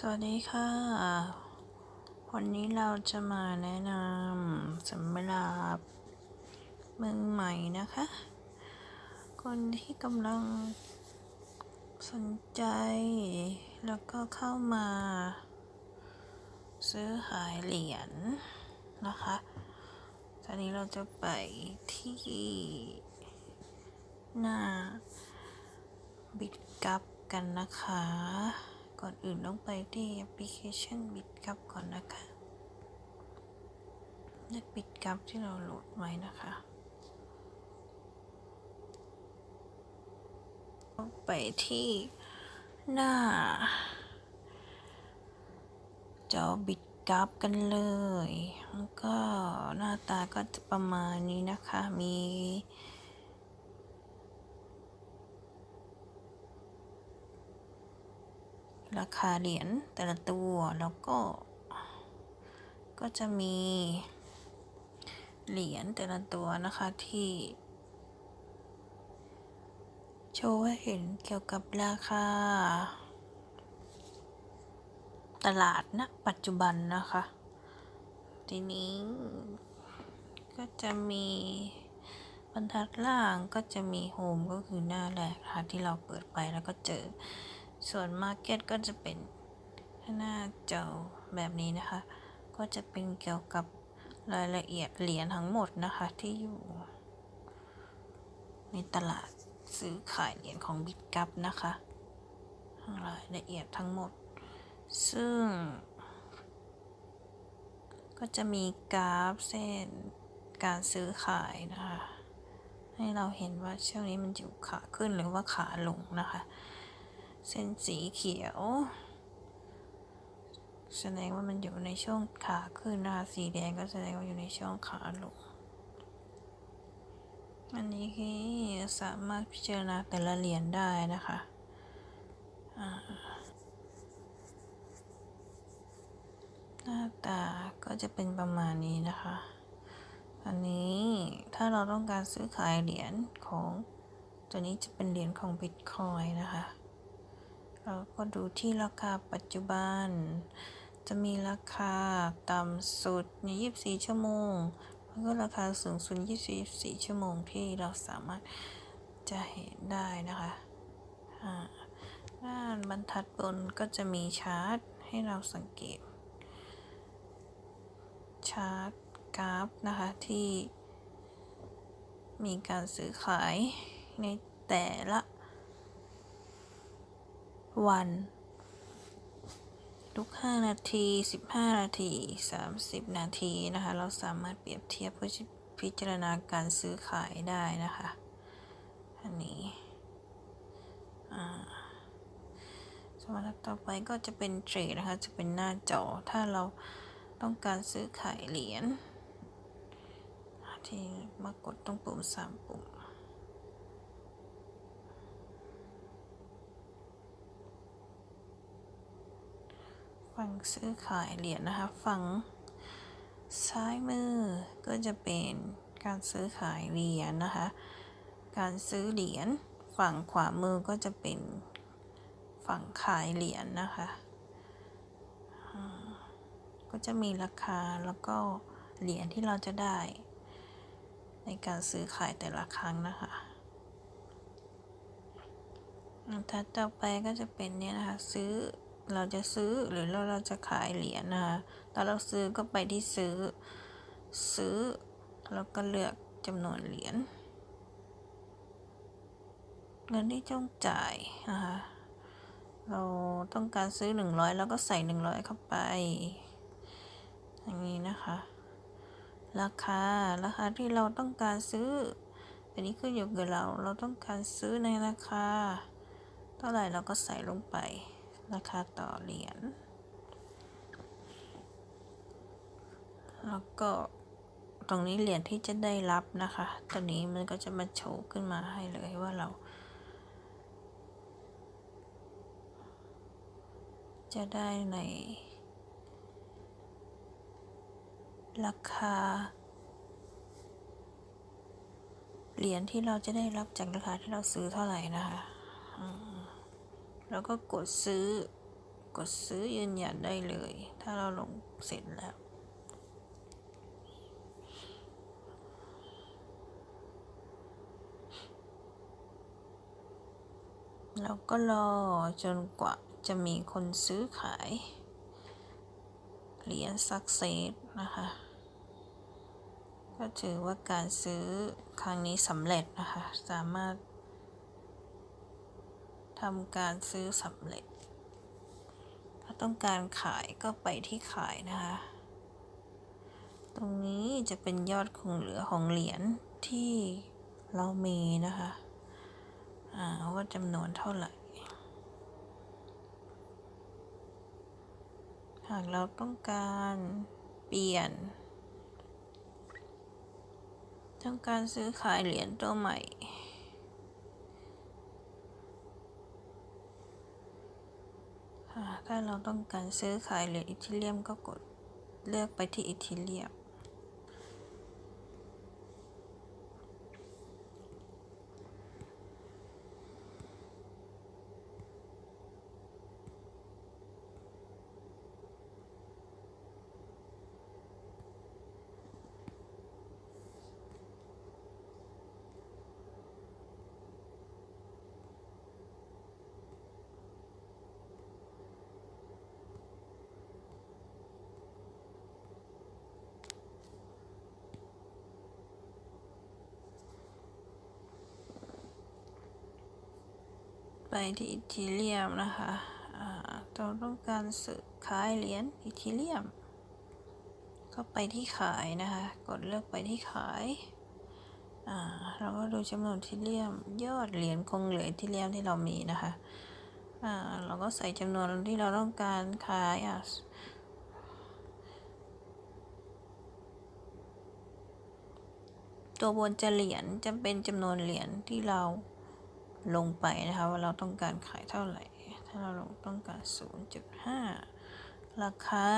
สวัสดีค่ะ วันนี้เราจะมาแนะนำสำหรับมือใหม่นะคะ คนที่กำลังสนใจ แล้วก็เข้ามา ซื้อขายเหรียญนะคะตอนนี้เราจะไปที่หน้าบิดกับกันนะคะ ก่อนอื่นต้องไปที่แอปพลิเคชันบิดกับก่อนนะคะเลือกบิดกับที่เราโหลดไว้นะคะไปที่หน้า จอบิดกราฟกันเลยแล้วก็หน้าตาก็จะประมาณนี้นะคะ มี ราคาเหรียญแต่ละตัวแล้วก็ ก็จะมีเหรียญแต่ละตัวนะคะที่ โชว์ให้เห็นเกี่ยวกับราคา ตลาดณนะปัจจุบันนะคะ ทีนี้ก็จะมีบรรทัดล่างก็จะมีโฮมก็คือหน้าแรกนะคะที่เราเปิดไปแล้วก็เจอ ส่วน Market ก็จะเป็นหน้าจอแบบนี้นะคะ ก็จะเป็นเกี่ยวกับรายละเอียดเหรียญทั้งหมดนะคะที่อยู่ ในตลาดซื้อขายเหรียญของบิตกั p นะคะรายละเอียดทั้งหมด ซึ่ง ก็จะมีกราฟเส้นการซื้อขายนะคะ ให้เราเห็นว่าช่วงนี้มันอยู่ขาขึ้นหรือว่าขาลงนะคะ เส้นสีเขียว แสดงว่ามันอยู่ในช่วงขาขึ้นนะคะสีแดงก็แสดงว่าอยู่ในช่วงขาลงอันนี้คือสามารถพิจารณาแต่ละเหรียญได้นะคะหน้าตาก็จะเป็นประมาณนี้นะคะ อันนี้ถ้าเราต้องการซื้อขายเหรียญของ ตัวนี้จะเป็นเหรียญของบิตคอยนะคะ เราก็ดูที่ราคาปัจจุบัน จะมีราคาต่ำสุดใน24 ชั่วโมง แล้วก็ราคาสูงสุด 24 ชั่วโมงที่เราสามารถจะเห็นได้นะคะด้านบรรทัดบนก็จะมีชาร์ตให้เราสังเกต ชาร์ตกราฟนะคะที่มีการซื้อขายในแต่ละ วัน ทุก 5 นาที 15 นาที 30 นาทีนะคะ เราสามารถเปรียบเทียบเพื่อพิจารณาการซื้อขายได้นะคะ อันนี้สมรรถต่อไปก็จะเป็นเทรดนะคะ จะเป็นหน้าจอ ถ้าเราต้องการซื้อขายเหรียญที่มากดตรงปุ่มสามปุ่ม ฝั่งซื้อขายเหรียญนะคะ ฝั่งซ้ายมือก็จะเป็นการซื้อขายเหรียญนะคะ การซื้อเหรียญฝั่งขวามือก็จะเป็นฝั่งขายเหรียญนะคะ ก็จะมีราคาแล้วก็เหรียญที่เราจะได้ ในการซื้อขายแต่ละครั้งนะคะถัดต่อไปก็จะเป็นเนี่ยนะคะซื้อ เราจะซื้อหรือเราเราจะขายเหรียญนะคะตอนเราซื้อก็ไปที่ซื้อ ซื้อ แล้วก็เลือกจำนวนเหรียญ เงินที่ต้องจ่ายนะคะ เราต้องการซื้อ 100 แล้วก็ใส่ 100 เข้าไป อย่างนี้นะคะ ราคา ราคาที่เราต้องการซื้อ อันนี้ขึ้นอยู่กับเรา เราต้องการซื้อในราคา เท่าไหร่เราก็ใส่ลงไป ราคาต่อเหรียญ แล้วก็ตรงนี้เหรียญที่จะได้รับนะคะ ตอนนี้มันก็จะมาโชว์ขึ้นมาให้เลยว่าเรา จะได้ใน ราคา เหรียญที่เราจะได้รับจากราคาที่เราซื้อเท่าไหร่นะคะ แล้วก็กดซื้อ กดซื้อยืนยันได้เลย ถ้าเราลงเสร็จแล้วแล้วก็รอจนกว่าจะมีคนซื้อขาย เหรียญซักเซสนะคะ ก็ถือว่าการซื้อครั้งนี้สำเร็จนะคะ สามารถ ทำการซื้อสำเร็จ ถ้าต้องการขายก็ไปที่ขายนะคะ ตรงนี้จะเป็นยอดคงเหลือของเหรียญที่เรามีนะคะ อ่าว่าจำนวนเท่าไหร่ หากเราต้องการเปลี่ยนต้องการซื้อขายเหรียญตัวใหม่ อ่า ถ้าเราต้องการซื้อขายเหรียญอีทิเลียมก็กดเลือกไปที่อีทิเลียม ไปที่อีเทเรียมนะคะเราต้องการซื้อขายเหรียญอีเทเรียม ก็ไปที่ขายนะคะ กดเลือกไปที่ขายเราก็ดูจำนวนอีเทเรียมยอดเหรียญคงเหลืออีเทเรียมที่เรามีนะคะเราก็ใส่จำนวนที่เราต้องการขายอะตัวบนจะเหรียญจะเป็นจำนวนเหรียญที่เรา ลงไปนะคะว่าเราต้องการขายเท่าไหร่ ถ้าเราลงต้องการ 0.5 ราคา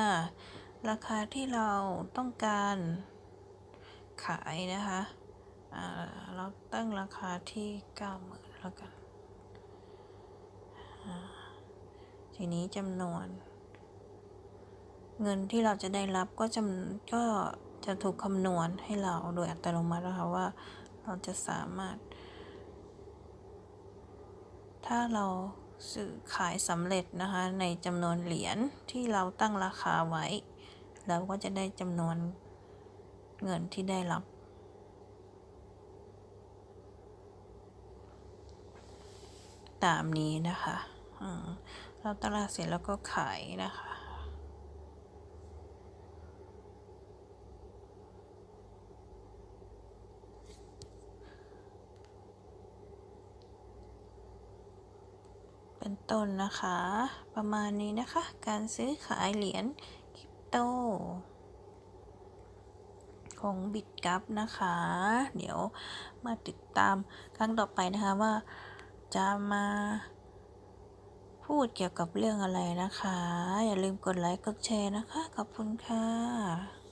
ราคาที่เราต้องการขายนะคะเราตั้งราคาที่ 90,000แล้วกัน ทีนี้จำนวน เงินที่เราจะได้รับก็จำก็จะถูกคำนวณให้เราโดยอัตโนมัตินะคะว่าเราจะสามารถ ถ้าเราสื่อขายสำเร็จนะคะในจำนวนเหรียญที่เราตั้งราคาไว้ เราก็จะได้จำนวนเงินที่ได้รับ ตามนี้นะคะเราตลาดเสร็จแล้วก็ขายนะคะ เป็นต้นนะคะ ประมาณนี้นะคะ การซื้อขายเหรียญคริปโต ของบิตกั p นะคะ เดี๋ยวมาติดตามครั้งต่อไปนะคะว่าจะมาพูดเกี่ยวกับเรื่องอะไรนะคะ อย่าลืมกดไลค์ กดแชร์นะคะ ขอบคุณค่ะ